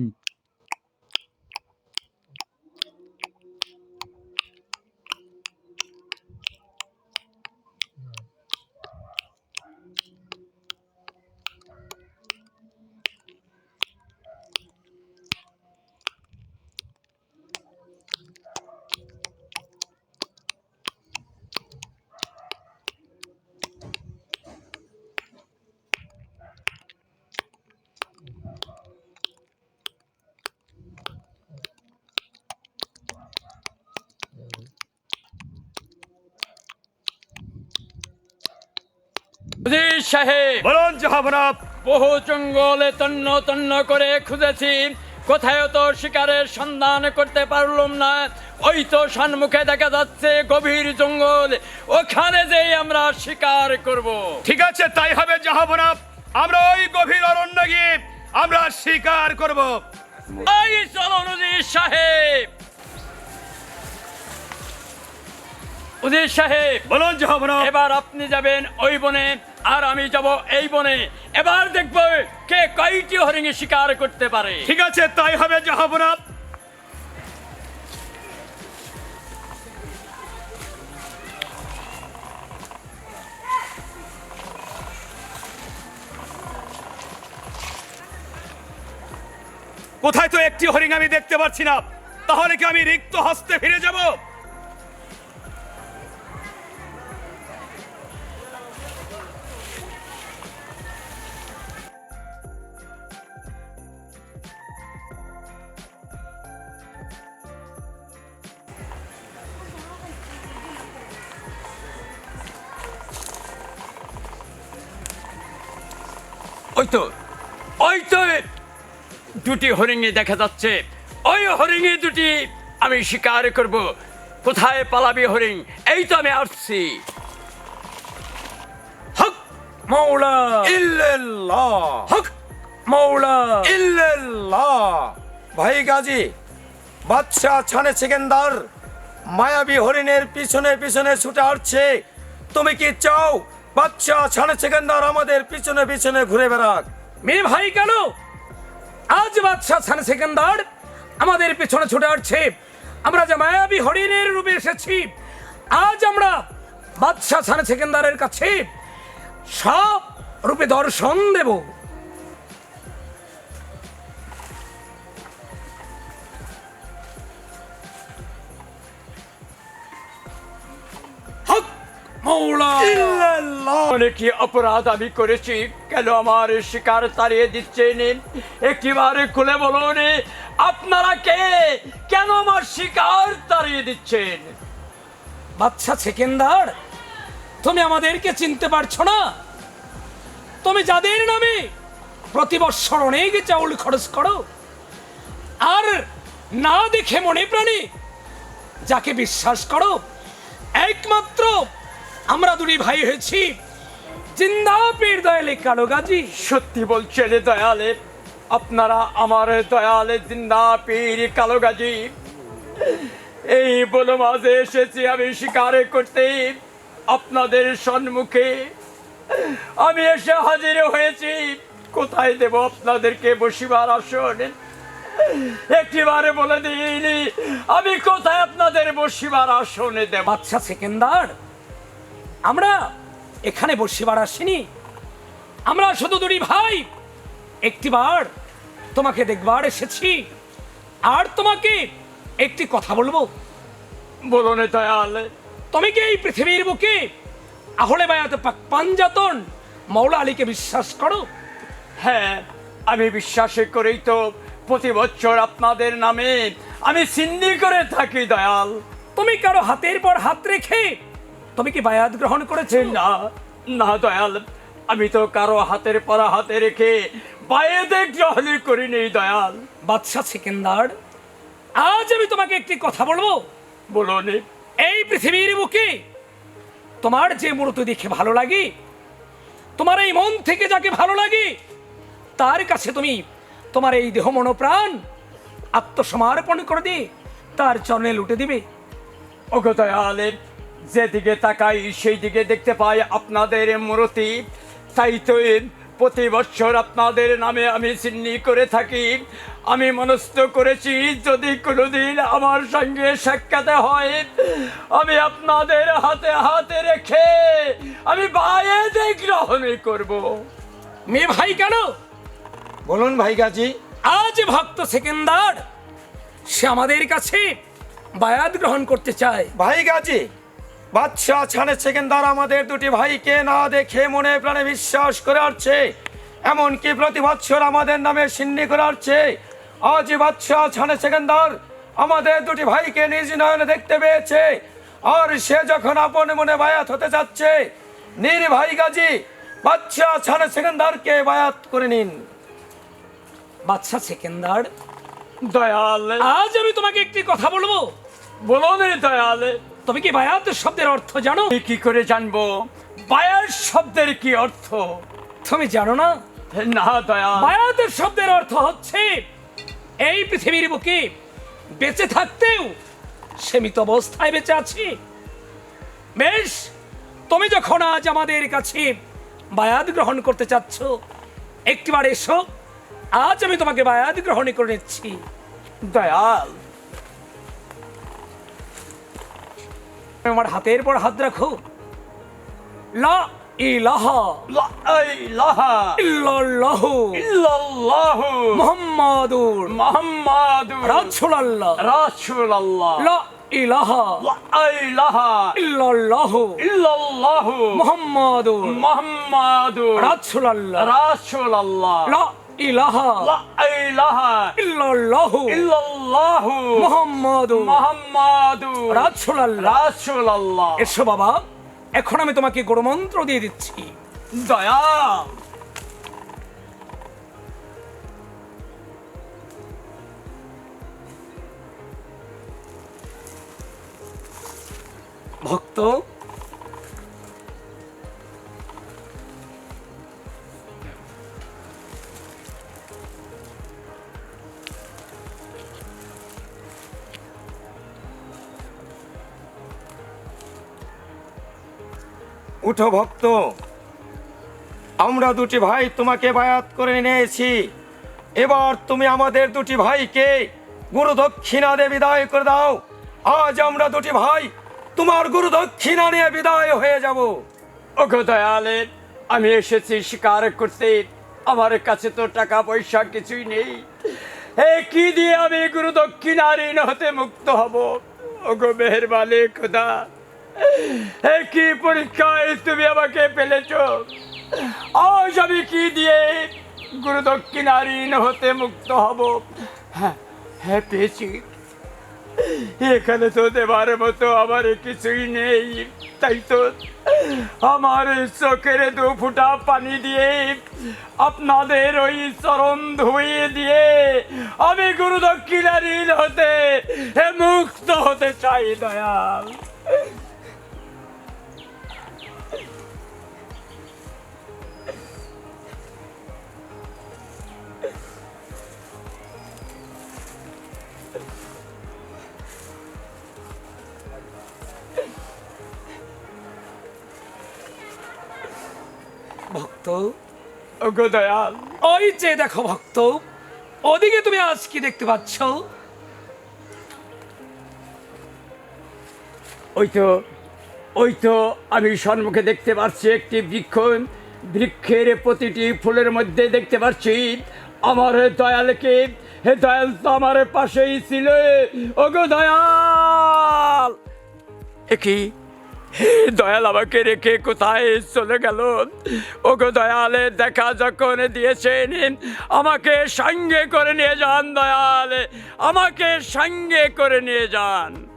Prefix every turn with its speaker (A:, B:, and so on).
A: Mm. উজির সাহেব
B: বলুন জাহাবনা
A: বহু জঙ্গলে তন্ন তন্ন করে খুঁজেছি। কোথায় তো শিকারের সন্ধান করতে পারলাম না। ওই তো সম্মুখে দেখা যাচ্ছে গভীর জঙ্গল। ওখানে যেই আমরা শিকার করব।
B: ঠিক আছে তাই হবে জাহাবনা আমরা ওই গভীর অরণ্য গিয়ে আমরা শিকার করব।
A: এই চলো উজির সাহেব। উজির সাহেব
B: বলুন জাহাবনা
A: এবার আপনি যাবেন ওই বনে। আর আমি যাব এই বনে। এবার দেখব কে কয়টি হরিণী শিকার করতে পারে।
B: ঠিক আছে, তাই হবে জাহাবনা কোথায় তো একটি হরিণ আমি দেখতে পাচ্ছি না। তাহলে কি আমি রিক্ত হস্তে ফিরে যাব?
A: ওই তো ওই তো দুটি হরিণী দেখা যাচ্ছে। ওই হরিণী দুটি আমি শিকার করব। কোথায় পালাবি হরিণ? এই তো আমি আসছি। হক মৌলা।
C: ইল্লাল্লাহ।
A: হক মৌলা।
C: ইল্লাল্লাহ। ভাই গাজী বাদশাহ ছানে সেকেন্দার মায়াবী হরিণের পিছনে পিছনে ছুটে আসছে। তুমি কি চাও বাদশাহ ছানে সেকেন্দার আমাদের পিছনে পিছনে ঘুরে বেড়াক।
D: মেয়ে ভাই কেন? আজ বাচ্চা ছান সেকেন্দার আমাদের পিছনে ছুটে আসছে। আমরা যে মায়াবী হরিণের রূপে এসেছি, আজ আমরা বাদশাহ ছান সেকেন্দারের কাছে সব রূপে দর্শন দেব।
A: অনেক অপরাধ আমি করেছি। কেন আমার শিকার তাড়িয়ে দিচ্ছেন একটিবারে খুলে বলুন আপনারা কে? কেন আমার শিকার তাড়িয়ে দিচ্ছেন?
D: বাচ্চা সেকেন্দার তুমি আমাদেরকে চিনতে পারছ না? তুমি যাদের নামে প্রতি বৎসর অনেক চাউল খরচ করো আর না দেখে মনে প্রাণে যাকে বিশ্বাস করো একমাত্র আমরা দুটি ভাই হয়েছি। জিন্দা পীর দয়ালে কালো গাজী
A: সত্যি বলছে রে দয়ালে আপনারা আমার দয়ালে জিন্দা পীর কালো গাজী এই বলো মাঝে এসেছি আমি শিকার করতে আপনাদের সম্মুখে। আমি এসে হাজির হয়েছি কোথায় দেব আপনাদেরকে বসিবার আসন? একটিবারে বলে দিইনি আমি কোথায় আপনাদের বসিবার আসনে দেব?
D: বাচ্চা সেকেন্দার। আমরা এখানে বসিবার আসিনি। আমরা শুধু দুটি ভাই। একটিবার তোমাকে দেখবার এসেছি। আর তোমাকে একটি কথা বলব।
A: বলুন দয়াল
D: তুমি কি এই পৃথিবীর বুকে আহলে বায়াত পাঞ্জাতন মৌলা আলীকে বিশ্বাস করো?
A: হ্যাঁ আমি বিশ্বাস করেই তো প্রতি বছর আপনাদের নামে আমি সিন্নি করে থাকি দয়াল।
D: তুমি কারও হাতের পর হাত রেখে তুমি কি বায়াত গ্রহণ করেছে?
A: না না দয়াল আমি তো কারও হাতের পরা হাতে রেখে বায়েতে গ্রহণ করিনি দয়াল।
D: বাদশাহ সেকেন্দার আজ আমি তোমাকে একটি কথা বলব।
A: বলুন
D: এই পৃথিবীর বুকে তোমার যে মূর্তি দেখে ভালো লাগে তোমার এই মন থেকে যাকে ভালো লাগে তার কাছে তুমি তোমার এই দেহ মনোপ্রাণ আত্মসমর্পণ করে দিয়ে তার চরণে লুটে দিবে।
A: ওগো দয়াল যেদিকে তাকাই সেই দিকে দেখতে পাই আপনাদের মূর্তি। তাই তো প্রতি বছর আপনাদের নামে আমি চিহ্নি করে থাকি। আমি মনস্থ করেছি যদি কোনোদিন আমার সঙ্গে সাক্ষাতে হয় আমি আপনাদের হাতে হাতে রেখে আমি বায়েতে গ্রহণ করব।
D: মেয়ে ভাই কেন?
C: বলুন ভাই গাজী
D: আজ ভক্ত সেকেন্দার সে আমাদের কাছে বায়াত গ্রহণ করতে চায়।
C: ভাই গাজী বাদশাহ ছানে সেকেন্দার আমাদের দুটি ভাইকে না দেখে মনে প্রাণে বিশ্বাস করে আসছে। এমনকি প্রতি বৎসর আমাদের নামে সিন্নি করে আসছে। আজ বাদশাহ ছানে সেকেন্দার আমাদের দুটি ভাইকে নিজ নয়নে দেখতে পেয়েছে। আর সে যখন আপন মনে বায়াত হতে যাচ্ছে নির ভাই গাজী বাদশাহ ছানে সেকেন্দারকে বায়াত করে নিন।
D: বাচ্চা সেকেন্দার?
A: দয়াল।
D: আজ আমি তোমাকে একটি কথা বলব।
A: বলুন দয়াল।
D: তুমি কি বায়াত শব্দের অর্থ জানো?
A: কি করে জানব? বায়ার শব্দের কি অর্থ?
D: তুমি জানো না?
A: না দয়াল।
D: বায়াতের শব্দের অর্থ হচ্ছে এই পৃথিবীর বুকে বেঁচে থাকতেও সীমিত অবস্থায় বেঁচে আছি। বেশ তুমি যখন আজ আমাদের কাছে বায়াত গ্রহণ করতে চাচ্ছ একটিবার এসো। আজ আমি তোমাকে বায়াত গ্রহণ করে নিচ্ছি।
A: দয়াল
D: আমার হাতের পর হাত রাখো। লা ইলাহা।
A: লা ইলাহা।
D: ইল্লাল্লাহু।
A: ইল্লাল্লাহু।
D: মুহাম্মাদুর।
A: মুহাম্মাদুর।
D: রাসূলুল্লাহ।
A: রাসূলুল্লাহ।
D: লা ইলাহা।
A: লা ইলাহা।
D: ইল্লাল্লাহু।
A: ইল্লাল্লাহু।
D: মুহাম্মাদুর।
A: মুহাম্মাদুর।
D: রাসূলুল্লাহ।
A: রাসূলুল্লাহ।
D: লা ইলাহা
A: লা ইলাহা
D: ইল্লাল্লাহু
A: ইল্লাল্লাহু
D: মুহাম্মাদুর
A: মুহাম্মাদুর
D: রাসূলুল্লাহ।
A: রাসূলুল্লাহ।
D: এসো বাবা এখন আমি তোমাকে গুরুমন্ত্র দিয়ে দিচ্ছি।
A: দয়াল
D: ভক্ত
C: উঠো ভক্ত। আমরা দুটি ভাই তোমাকে বায়াত করে নিয়েছি। এবার তুমি আমাদের দুটি ভাইকে গুরু দক্ষিণা দিয়ে বিদায় করে দাও। আজ আমরা দুটি ভাই তোমার গুরু দক্ষিণা নিয়ে বিদায় হয়ে যাব।
A: ওগো দয়ালে, আমি এসেছি স্বীকার করতে। আমার কাছে তো টাকা পয়সা কিছুই নেই। এ কি দিয়ে আমি গুরু দক্ষিণা ঋণ হতে মুক্ত হব? ওগো মেহরবানি খোদা। কি পরীক্ষায় তুমি আমাকে পেলেছ আজ আমি কি দিয়ে গুরু দক্ষিণা ঋণ হতে মুক্ত হব? হ্যাঁ হ্যাঁ পেয়েছি। এখানে তো দেবার মতো আমার কিছুই নেই, তাই তো আমার চোখের দু ফুটা পানি দিয়ে আপনাদের ওই চরণ ধুয়ে দিয়ে আমি গুরু ঋণ হতে মুক্ত হতে চাই, দয়াল। ওগো
D: ওই যে দেখো ভক্ত, ওদিকে তুমি আজ কি দেখতে পাচ্ছ?
A: ওই তো ওই তো আমি সম্মুখে দেখতে পাচ্ছি একটি বৃক্ষ, বৃক্ষের প্রতিটি ফুলের মধ্যে দেখতে পাচ্ছি। আমার দয়ালকে, হে দয়াল তো আমার পাশেই ছিল। ওগো দয়াল! হে দয়াল আমাকে রেখে কোথায় চলে গেল? ওগো দয়ালে, দেখা যখন দিয়েছেন আমাকে সঙ্গে করে নিয়ে যান দয়ালে, আমাকে সঙ্গে করে নিয়ে যান।